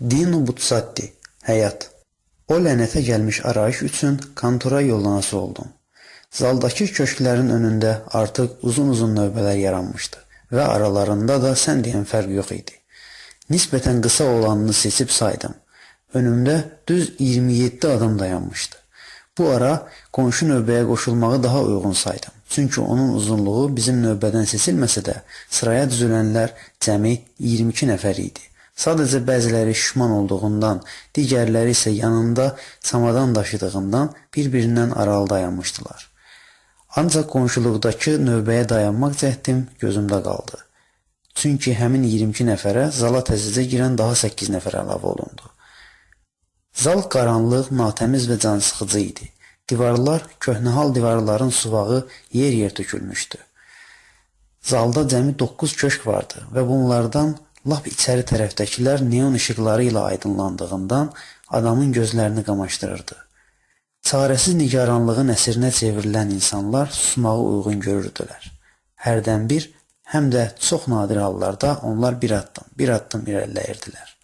Dino Buzzati, Həyat. O lənətə gəlmiş arayış üçün kontora yollanası oldum. Zaldakı köşklərin önündə artıq uzun-uzun növbələr yaranmışdı və aralarında da sən deyən fərq yox idi. Nisbətən qısa olanını seçib saydım. Önümdə düz 27 adam dayanmışdı. Bu ara qonşu növbəyə qoşulmağı daha uyğun saydım. Çünki onun uzunluğu bizim növbədən seçilməsə də, sıraya düzülənlər cəmi 22 nəfər idi. Sadəcə bəziləri şişman olduğundan, digərləri isə yanında çamadan daşıdığından bir-birindən aralı dayanmışdılar. Ancaq qonşuluqdakı növbəyə dayanmaq cəhdim gözümdə qaldı. Çünki həmin 22 nəfərə zala təzəcə girən daha 8 nəfər əlavə olundu. Zal qaranlıq, natəmiz və cansıxıcı idi. Divarlar köhnəhal divarların suvağı yer-yer tökülmüşdü. Zalda cəmi 9 köşk vardı və bunlardan lap içəri tərəfdəkilər neon işıqları ilə aydınlandığından adamın gözlərini qamaşdırırdı. Çarəsiz nigaranlığın əsrinə çevrilən insanlar susmağı uyğun görürdülər. Hərdən bir, həm də çox nadir hallarda onlar bir addım, bir addım irəliləyirdilər.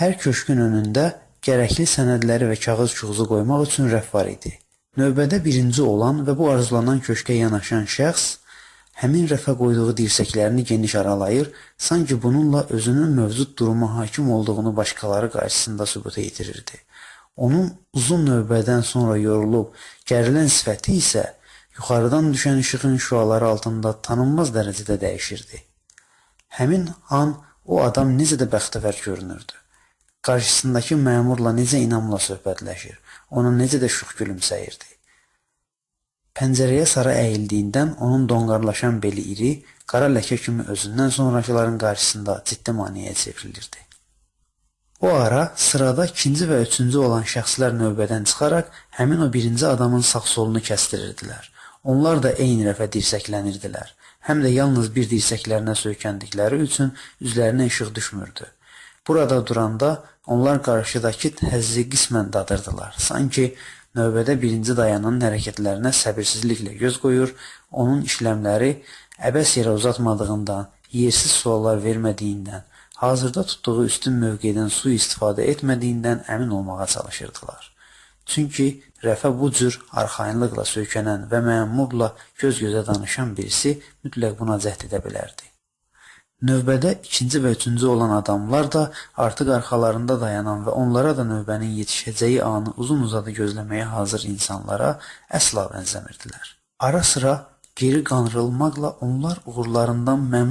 Hər köşkün önündə gərəkli sənədləri və kağız-çuğuzu qoymaq üçün rəf var idi. Növbədə birinci olan və bu arzulanan köşkə yanaşan şəxs həmin rəfə qoyduğu dirsəklərini geniş aralayır, sanki bununla özünün mövcud duruma hakim olduğunu başqaları qarşısında sübuta yetirirdi. Onun uzun növbədən sonra yorulub gərilən sifəti isə yuxarıdan düşən işığın şüaları altında tanınmaz dərəcədə dəyişirdi. Həmin an o adam necə də bəxtəvər görünürdü. Qarşısındakı məmurla necə inamla söhbətləşir, ona necə də şux gülümsəyirdi. Pəncərəyə sarı əyildiyindən onun donqarlaşan beli iri, qara ləkə kimi özündən sonrakıların qarşısında ciddi maneəyə çevrilirdi. O ara sırada ikinci və üçüncü olan şəxslər növbədən çıxaraq həmin o birinci adamın sağ-solunu kəstirirdilər. Onlar da eyni rəfə dirsəklənirdilər. Həm də yalnız bir dirsəklərinə söykəndikləri üçün üzlərinə işıq düşmürdü. Burada duranda onlar qarşıdakı həzzi qismən dadırdılar. Sanki növbədə birinci dayanan hərəkətlərinə səbirsizliklə göz qoyur, onun işləmləri əbəs yerə uzatmadığından, yersiz suallar vermədiyindən, hazırda tutduğu üstün mövqedən sui-istifadə etmədiyindən əmin olmağa çalışırdılar. Çünki rəfə bu cür arxayınlıqla söykənən və məmurla göz-gözə danışan birisi mütləq buna cəhd edə bilərdi. Növbədə ikinci və üçüncü olan adamlar da artıq arxalarında dayanan və onlara da növbənin yetişəcəyi anı uzun-uzadı gözləməyə hazır insanlara əsla bənzəmirdilər. Ara sıra geri qanrılmaqla onlar uğurlarından məmnun